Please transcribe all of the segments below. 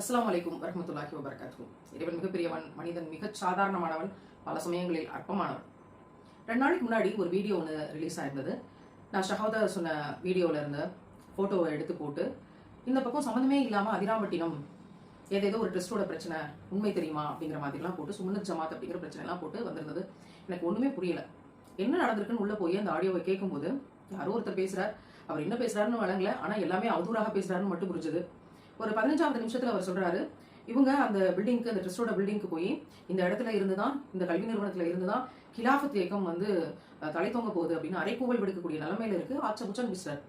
அஸ்லாம் வலைக்கும் வரமத்துல்லாஹி வபரகாத்துஹு. இறைவன் மிகப்பெரியவன் மனிதன் மிகச் சாதாரணமானவன் பல சமயங்களில் அற்பமானவன். ரெண்டு நாளைக்கு முன்னாடி ஒரு வீடியோ ஒன்று ரிலீஸ் ஆயிருந்தது. நான் ஷஹோதா சொன்ன வீடியோவில் இருந்த ஃபோட்டோவை எடுத்து போட்டு இந்த பக்கம் சம்மந்தமே இல்லாமல் அதிராம்பட்டினம் ஏதேதோ ஒரு ட்ரெஸ்டோட பிரச்சனை உண்மை தெரியுமா அப்படிங்கிற மாதிரிலாம் போட்டு சுமனத் ஜமாத் அப்படிங்கிற பிரச்சனைலாம் போட்டு வந்திருந்தது. எனக்கு ஒன்றுமே புரியல. என்ன நடந்திருக்குன்னு உள்ளே போய் அந்த ஆடியோவை கேட்கும்போது யாரோ ஒருத்தர் பேசுகிறார் அவர் என்ன பேசுகிறாருன்னு வழங்கல. ஆனால் எல்லாமே அவதூறாக பேசுகிறாருன்னு மட்டும் புரிஞ்சுது. ஒரு பதினஞ்சாவது நிமிஷத்துல அவர் சொல்றாரு இவங்க அந்த பில்டிங்க்கு அந்த ட்ரஸ்டோட பில்டிங்க்கு போய் இந்த இடத்துல இருந்து தான் இந்த கல்வி நிறுவனத்துல இருந்து தான் கிலாஃபத் இயக்கம் வந்து தலை தொங்க போகுது அப்படின்னு அரைக்கூவல் விடுக்கக்கூடிய நிலைமையில இருக்கு ஆச்சமுச்சன் மிஸ்டர்.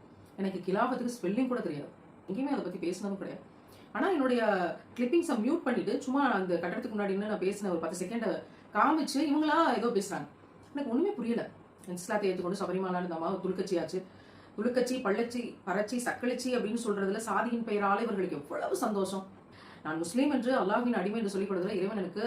எனக்கு கிலாஃபத்துக்கு ஸ்பெல்லிங் கூட தெரியாது. எங்கேயுமே அதை பத்தி பேசினதும் கிடையாது. ஆனா என்னுடைய கிளிப்பிங்ஸை மியூட் பண்ணிட்டு சும்மா அந்த கட்டடத்துக்கு முன்னாடி நான் பேசின ஒரு பத்து செகண்ட் காமிச்சு இவங்களா ஏதோ பேசுறாங்க. எனக்கு ஒண்ணுமே புரியல. இஸ்லாத்தை ஏற்றுக்கொண்டு சபரிமலான்னு இந்த அம்மா துளுக்கட்சியாச்சு துளுக்கச்சி பள்ளச்சி பறச்சி சக்களிச்சி அப்படின்னு சொல்றதுல சாதியின் பெயரால இவர்களுக்கு எவ்வளவு சந்தோஷம். நான் முஸ்லீம் என்று அல்லாஹின் அடிமை என்று சொல்லிக் கொடுத்ததுல இறைவன் எனக்கு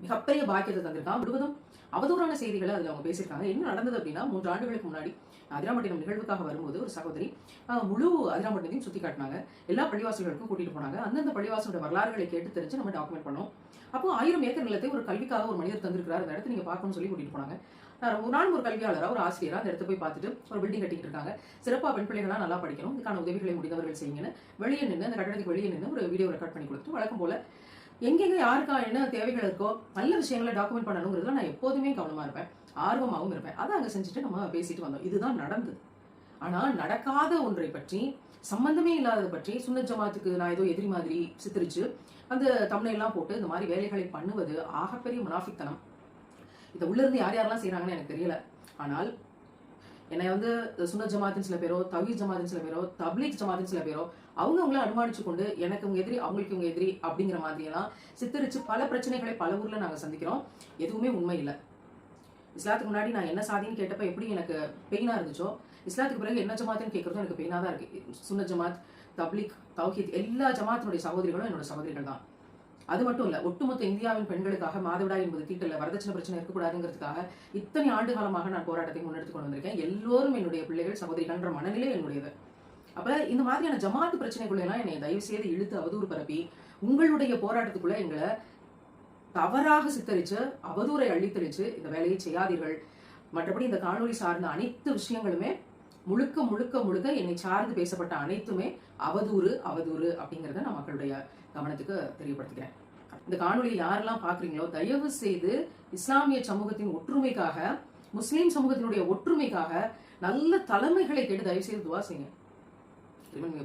மிகப்பெரிய பாக்கியத்தை தந்திருக்கான் விடுவதும் அவதூறான செய்திகளை அதில் அவங்க பேசியிருக்காங்க. என்ன நடந்தது அப்படின்னா மூன்று ஆண்டுகளுக்கு முன்னாடி அதிராமட்டினம் நிகழ்வுக்காக வரும்போது ஒரு சகோதரி முழு அதிராமட்டினத்தையும் சுத்தி காட்டினாங்க. எல்லா பள்ளிவாசல்களுக்கும் கூட்டிட்டு போனாங்க. அந்தந்த பள்ளிவாசலோட வரலாறுகளை கேட்டு தெரிஞ்சு நம்ம டாக்குமெண்ட் பண்ணோம். அப்போ ஆயிரம் ஏக்கர் நிலத்தை ஒரு கல்விக்காக ஒரு மனிதர் தந்திருக்கிறார். அந்த இடத்த நீங்க பார்க்கணும்னு சொல்லி கூட்டிட்டு போனாங்க. ஒரு ரொம்ப- நான் ஒரு கல்வியாளரா ஒரு ஆசிரியரா அந்த இடத்த போய் பார்த்துட்டு ஒரு பில்டிங் கட்டிட்டு இருக்காங்க. சிறப்பாக பெண் பிள்ளைகளா நல்லா படிக்கணும். இதுக்கான உதவிகளை முடிந்தவர்கள் செய்யுங்கன்னு வெளியே நின்று அந்த கட்டடத்துக்கு வெளியே நின்று ஒரு வீடியோ ரெக்கார்ட் பண்ணி கொடுத்து வழக்கம் போல எங்கெங்க யாருக்கா என்ன தேவைகள் இருக்கோ நல்ல விஷயங்களை டாக்குமெண்ட் பண்ணணுங்கிறதுல நான் எப்போதுமே கவனமா இருப்பேன். ஆர்வமாகவும் இருப்பேன். அதை அங்கே செஞ்சுட்டு நம்ம பேசிட்டு வந்தோம். இதுதான் நடந்தது. ஆனால் நடக்காத ஒன்றை பற்றி சம்பந்தமே இல்லாததை பற்றி சுண்ண ஜமாத்துக்கு நான் ஏதோ எதிரி மாதிரி சித்தரிச்சு அந்த தமிழையெல்லாம் போட்டு இந்த மாதிரி வேலைகளை பண்ணுவது ஆகப்பெரிய முனாஃபித்தனம். இதை உள்ளிருந்து யார் யாரெல்லாம் செய்கிறாங்கன்னு எனக்கு தெரியல. ஆனால் என்னை வந்து சுன்னத் ஜமாத்தின் சில பேரோ தவி ஜமாத்தின் சில பேரோ தப்லீக் ஜமாத்தின் சில பேரோ அவங்க அவங்கள அனுமானிச்சு கொண்டு எனக்கு உங்க எதிரி அவங்களுக்கு இவங்க எதிரி அப்படிங்கிற மாதிரியெல்லாம் சித்தரிச்சு பல பிரச்சனைகளை பல ஊர்ல நாங்க சந்திக்கிறோம். எதுவுமே உண்மை இல்லை. இஸ்லாத்துக்கு முன்னாடி நான் என்ன சாதின்னு கேட்டப்ப எப்படி எனக்கு பெயினா இருந்துச்சோ இஸ்லாத்துக்கு பிறகு என்ன ஜமாத்துன்னு கேட்கறதும் எனக்கு பெயினா தான் இருக்கு. சுன்ன ஜமாத் தப்லிக் தௌஹித் எல்லா ஜமாத்தினுடைய சகோதரிகளும் என்னோட சகோதரிகள் தான் அது மட்டும் இல்ல ஒட்டுமொத்த இந்தியாவின் பெண்களுக்காக மாதவிடாய் என்பது தீட்டல வரதட்சணை பிரச்சனை இருக்கக்கூடாதுங்கிறதுக்காக இத்தனை ஆண்டு காலமாக நான் போராட்டத்தை முன்னெடுத்து கொண்டு வந்திருக்கேன். எல்லோரும் என்னுடைய பிள்ளைகள் சகோதரிகள்ன்ற மனநிலை என்னுடையது. அப்ப இந்த மாதிரியான ஜமாத்து பிரச்சனைக்குள்ள எல்லாம் என்னை தயவு செய்து இழுத்து அவதூறு பரப்பி உங்களுடைய போராட்டத்துக்குள்ள எங்களை தவறாக சித்தரிச்சு அவதூறை அள்ளித்தரிச்சு இந்த வேலையை செய்யாதீர்கள். மற்றபடி இந்த காணொலி சார்ந்த அனைத்து விஷயங்களுமே முழுக்க முழுக்க முழுக்க என்னை சார்ந்து பேசப்பட்ட அனைத்துமே அவதூறு அவதூறு அப்படிங்கிறத நான் மக்களுடைய கவனத்துக்கு தெரியப்படுத்திக்கிறேன். இந்த காணொலியை யாரெல்லாம் பார்க்குறீங்களோ தயவு செய்து இஸ்லாமிய சமூகத்தின் ஒற்றுமைக்காக முஸ்லீம் சமூகத்தினுடைய ஒற்றுமைக்காக நல்ல தலைமைகளை கேட்டு தயவு செய்து துவா செய்யுங்க. இறைவன்